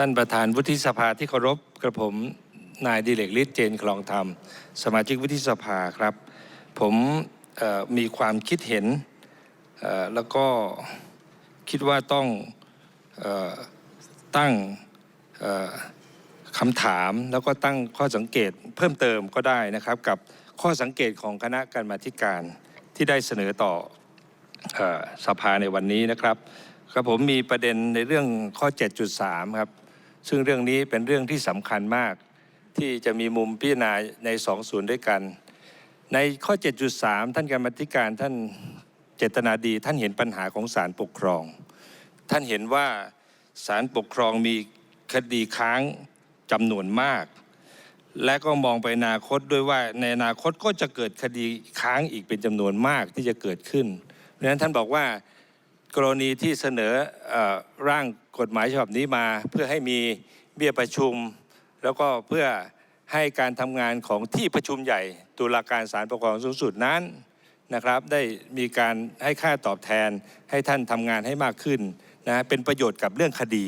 ท่านประธานวุฒิสภาที่เคารพกระผมนายดิเลกฤทธิ์เจนคลองธรรม สมาชิกวุฒิสภาครับ ผมมีความคิดเห็นแล้วก็คิดว่าต้องออตั้งคำถามแล้วก็ตั้งข้อสังเกตเพิ่มเติมก็ได้นะครับ กับข้อสังเกตของคณะกรรมาธิการที่ได้เสนอต่อเออสภาในวันนี้นะครับครับผมมีประเด็นในเรื่องข้อ 7.3 ครับ ซึ่งเรื่องนี้เป็นเรื่องที่สำคัญมาก ที่จะมีมุมพิจารณาในสองส่วนด้วยกัน ในข้อ 7.3 ท่านกรรมธิการท่านเจตนาดี ท่านเห็นปัญหาของศาลปกครอง ท่านเห็นว่าศาลปกครองมีคดีค้างจำนวนมาก และก็มองไปอนาคตด้วยว่าในอนาคตก็จะเกิดคดีค้างอีกเป็นจำนวนมากที่จะเกิดขึ้น เพราะฉะนั้นท่านบอกว่า กรณีที่เสนอร่างกฎหมายฉบับนี้มา เพื่อให้มีเบี้ยประชุม แล้วก็เพื่อให้การทำงานของที่ประชุมใหญ่ตุลาการศาลปกครองสูงสุดนั้นนะครับ ได้มีการให้ค่าตอบแทนให้ท่านทำงานให้มากขึ้นนะเป็นประโยชน์กับเรื่องคดี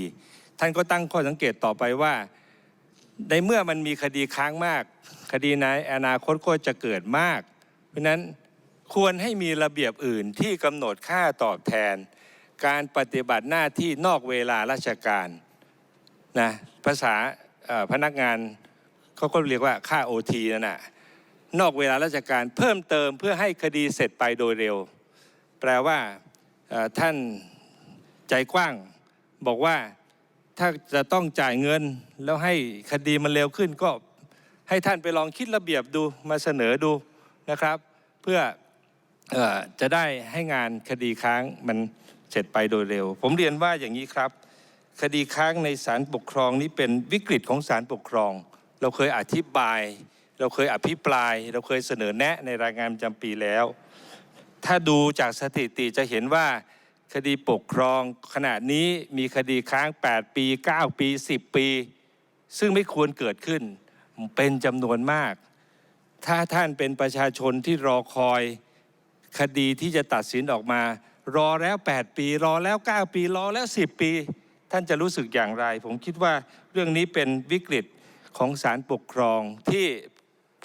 ท่านก็ตั้งข้อสังเกตต่อไปว่า ในเมื่อมันมีคดีค้างมาก คดีในอนาคตก็จะเกิดมาก เพราะนั้น ควรให้มีระเบียบอื่นที่กำหนดค่าตอบแทน การปฏิบัติหน้าที่นอกเวลาราชการนะภาษาพนักงานเขาก็เรียกว่าค่าโอทีนั่นนะนอกเวลาราชการเพิ่มเติมเพื่อให้คดีเสร็จไปโดยเร็ว แปลว่าท่านใจกว้างบอกว่าถ้าจะต้องจ่ายเงินแล้วให้คดีมันเร็วขึ้นก็ให้ท่านไปลองคิดระเบียบดูมาเสนอดูนะครับ เพื่อ จะได้ให้งานคดีค้างมันเสร็จไปโดยเร็ว ผมเรียนว่าอย่างนี้ครับ คดีค้างในศาลปกครองนี้เป็นวิกฤตของศาลปกครอง เราเคยอธิบาย เราเคยอภิปราย เราเคยเสนอแนะในรายงานประจำปีแล้ว ถ้าดูจากสถิติจะเห็นว่าคดีปกครองขณะนี้มีคดีค้าง 8 ปี 9 ปี 10 ปี ซึ่งไม่ควรเกิดขึ้นเป็นจำนวนมาก ถ้าท่านเป็นประชาชนที่รอคอย คดีที่จะตัดสินออกมา รอแล้ว 8 ปี รอแล้ว 9 ปี รอแล้ว 10 ปี ท่านจะรู้สึกอย่างไร ผมคิดว่าเรื่องนี้เป็นวิกฤตของศาลปกครองที่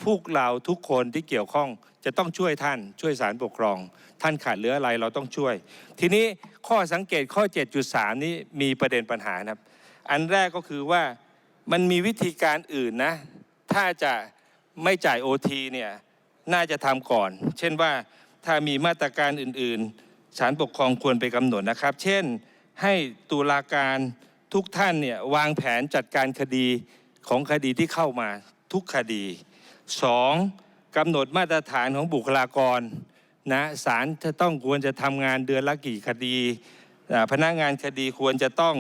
พวกเราทุกคนที่เกี่ยวข้องจะต้องช่วยท่านช่วยศาลปกครอง ท่านขาดเหลืออะไรเราต้องช่วย ทีนี้ข้อสังเกตข้อ 7.3 นี้มีประเด็นปัญหานะครับ อันแรกก็คือว่ามันมีวิธีการอื่นนะ ถ้าจะไม่จ่ายโอทีเนี่ยน่าจะทำก่อน เช่นว่า ถ้ามีมาตรการอื่นๆศาลปกครองควรไปกำหนดนะครับ เช่น ให้ตุลาการทุกท่านเนี่ยวางแผนจัดการคดีของคดีที่เข้ามาทุกคดีสองกำหนดมาตรฐานของบุคลากรนะศาลจะต้องควรจะทำงานเดือนละกี่คดี พนักงานคดีควรจะต้อง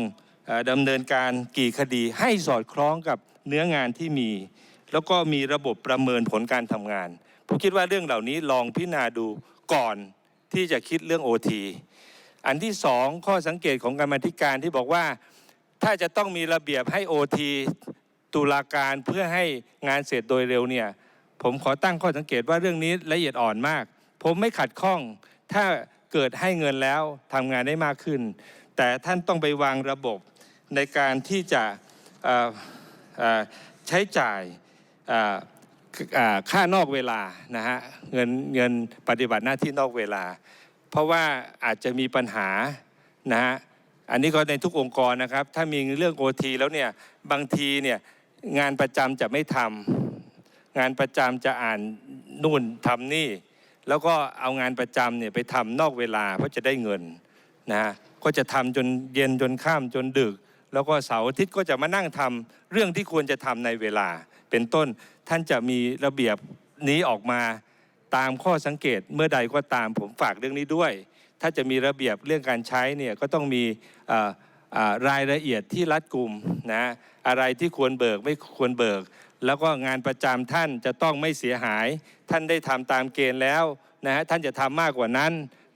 ดำเนินการกี่คดี ให้สอดคล้องกับเนื้องานที่มี แล้วก็มีระบบประเมินผลการทำงาน ผมคิดว่าเรื่องเหล่านี้ลองพิจารณาดูก่อนที่จะคิดเรื่องโอทีอันที่สองข้อสังเกตของกรรมธิการที่บอกว่าถ้าจะต้องมีระเบียบให้โอทีตุลาการเพื่อให้งานเสร็จโดยเร็วเนี่ยผมขอตั้งข้อสังเกตว่าเรื่องนี้ละเอียดอ่อนมาก ผมไม่ขัดข้อง ถ้าเกิดให้เงินแล้วทำงานได้มากขึ้น แต่ท่านต้องไปวางระบบในการที่จะใช้จ่าย ค่านอกเวลานะฮะเงินเงินปฏิบัติหน้าที่นอกเวลา เพราะว่าอาจจะมีปัญหานะฮะอันนี้ก็ในทุกองค์กรนะครับ ถ้ามีเรื่องโอทีแล้วเนี่ยบางทีเนี่ยงานประจำจะไม่ทำงานประจำจะอ่านนู่นทำนี่ แล้วก็เอางานประจำเนี่ยไปทำนอกเวลาเพราะจะได้เงินนะฮะก็จะทำจนเย็นจนข้ามจนดึก แล้วก็เสาร์อาทิตย์ก็จะมานั่งทำเรื่องที่ควรจะทำในเวลาเป็นต้น ท่านจะมีระเบียบนี้ออกมาตามข้อสังเกตเมื่อใดก็ตามผมฝากเรื่องนี้ด้วย ถ้าจะมีระเบียบเรื่องการใช้เนี่ยก็ต้องมีรายละเอียดที่รัดกุมนะอะไรที่ควรเบิกไม่ควรเบิก แล้วก็งานประจำท่านจะต้องไม่เสียหาย ท่านได้ทำตามเกณฑ์แล้วนะฮะท่านจะทำมากกว่านั้น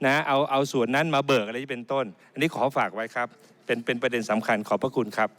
นะเอาเอาส่วนนั้นมาเบิกอะไรที่เป็นต้น อันนี้ขอฝากไว้ครับ เป็นเป็นประเด็นสำคัญขอบพระคุณครับ